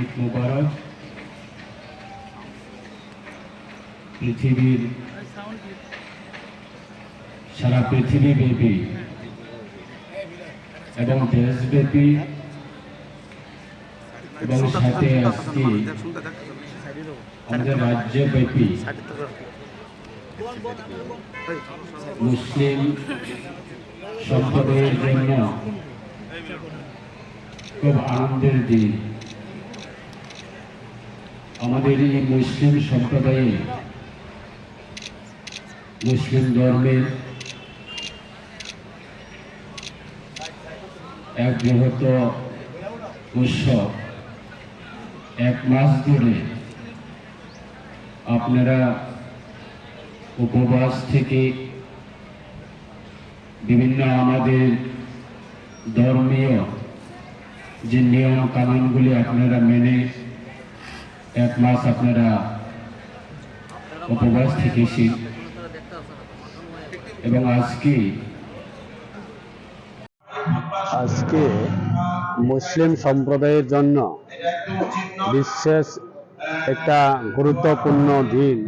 ঈদ মুবারক। পৃথিবীর সারা পৃথিবীব্যাপী এবং দেশব্যাপী এবং সাথে আজকে আমাদের রাজ্যব্যাপী মুসলিম সম্প্রদায়ের জন্য খুব আনন্দের দিন। আমাদের এই মুসলিম সম্প্রদায়ে মুসলিম ধর্মের এক বৃহৎ উৎসব। এক মাস ধরে আপনারা উপবাস থেকে বিভিন্ন আমাদের ধর্মীয় যে নিয়ম কানুনগুলি আপনারা মেনে এক মাস আপনারা উপবাস থেকেছি এবং আজকে আজকে মুসলিম সম্প্রদায়ের জন্য বিশেষ একটা গুরুত্বপূর্ণ দিন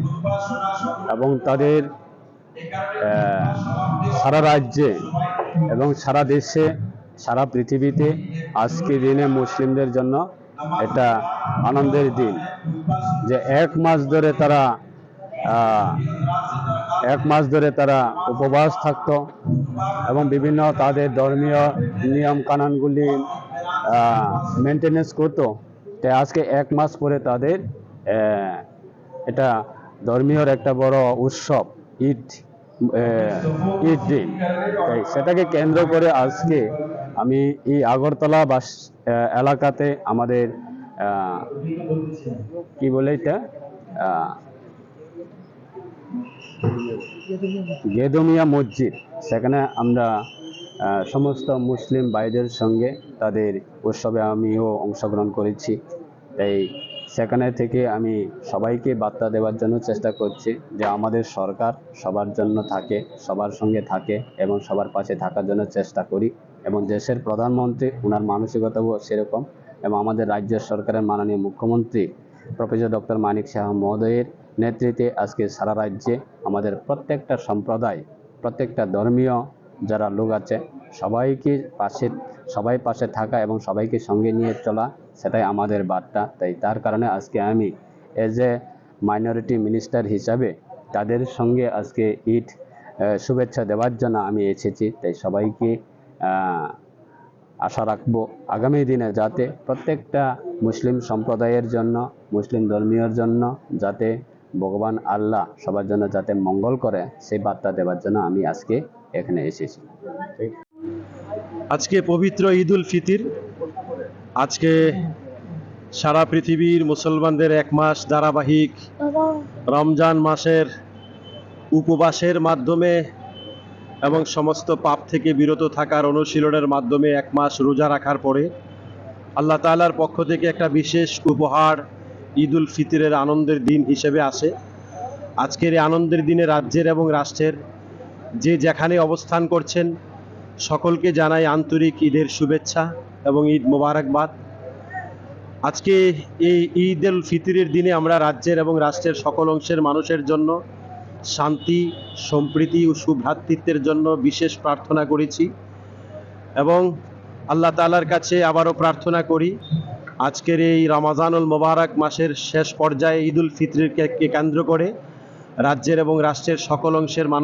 এবং তাদের সারা রাজ্যে এবং সারা দেশে, সারা পৃথিবীতে আজকে দিনে মুসলিমদের জন্য এটা আনন্দের দিন। যে এক মাস ধরে তারা এক মাস ধরে তারা উপবাস থাকতো এবং বিভিন্ন তাদের ধর্মীয় নিয়ম কানুনগুলি মেনটেনেন্স করতো। তাই আজকে এক মাস পরে তাদের এটা ধর্মীয় একটা বড় উৎসব, ঈদ ঈদ দিন। তাই সেটাকে কেন্দ্র করে আজকে আমি এই আগরতলা বাস এলাকাতে আমাদের কি বলে এটা? গেদমিয়া মসজিদ। সেখানে আমরা সমস্ত মুসলিম ভাইদের সঙ্গে তাদের উৎসবে আমিও অংশগ্রহণ করেছি। তাই সেখানে থেকে আমি সবাইকে বার্তা দেওয়ার জন্য চেষ্টা করছি যে আমাদের সরকার সবার জন্য থাকে, সবার সঙ্গে থাকে এবং সবার পাশে থাকার জন্য চেষ্টা করি এবং দেশের প্রধানমন্ত্রী ওনার মানসিকতাও সেরকম। এবং আমাদের রাজ্য সরকারের মাননীয় মুখ্যমন্ত্রী প্রফেসর ডক্টর মানিক শাহ মহোদয়ের নেতৃত্বে আজকে সারা রাজ্যে আমাদের প্রত্যেকটা সম্প্রদায়, প্রত্যেকটা ধর্মীয় যারা লোক আছে, সবাইকে পাশে, সবাই পাশে থাকা এবং সবাইকে সঙ্গে নিয়ে চলা সেটাই আমাদের বার্তা। তাই তার কারণে আজকে আমি এজ এ মাইনরিটি মিনিস্টার হিসাবে তাদের সঙ্গে আজকে ঈদ শুভেচ্ছা দেওয়ার জন্য আমি এসেছি। তাই সবাইকে আশা রাখব আগামী দিনে যাতে প্রত্যেকটা মুসলিম সম্প্রদায়ের জন্য, মুসলিম ধর্মীয়র জন্য যাতে ভগবান আল্লাহ সবার জন্য যাতে মঙ্গল করে, সেই বার্তা দেওয়ার জন্য আমি আজকে এখানে এসেছি। আজকে পবিত্র ঈদ উল ফিতির, আজকে সারা পৃথিবীর মুসলমানদের এক মাস ধারাবাহিক রমজান মাসের উপবাসের মাধ্যমে এবং সমস্ত পাপ থেকে বিরত থাকার অনুশীলনের মাধ্যমে এক মাস রোজা রাখার পরে আল্লাহ তাআলার পক্ষ থেকে একটা বিশেষ উপহার ঈদ উল ফিতরের আনন্দের দিন হিসেবে আসে। আজকের এই আনন্দের দিনে রাজ্যের এবং রাষ্ট্রের যে যেখানে অবস্থান করছেন, সকলকে জানাই আন্তরিক ঈদের শুভেচ্ছা এবং ঈদ মোবারকবাদ। আজকে এই ঈদ উল ফিতরের দিনে আমরা রাজ্যের এবং রাষ্ট্রের সকল অংশের মানুষের জন্য শান্তি, সম্প্রীতি ও সুভ্রাতৃত্বের জন্য বিশেষ প্রার্থনা করেছি এবং আল্লাহ তালার কাছে আবারও প্রার্থনা করি আজকের এই রমাজানুল মোবারক মাসের শেষ পর্যায়ে ঈদ উল ফিতরকে কেন্দ্র করে রাজ্যের এবং রাষ্ট্রের সকল অংশের মানুষ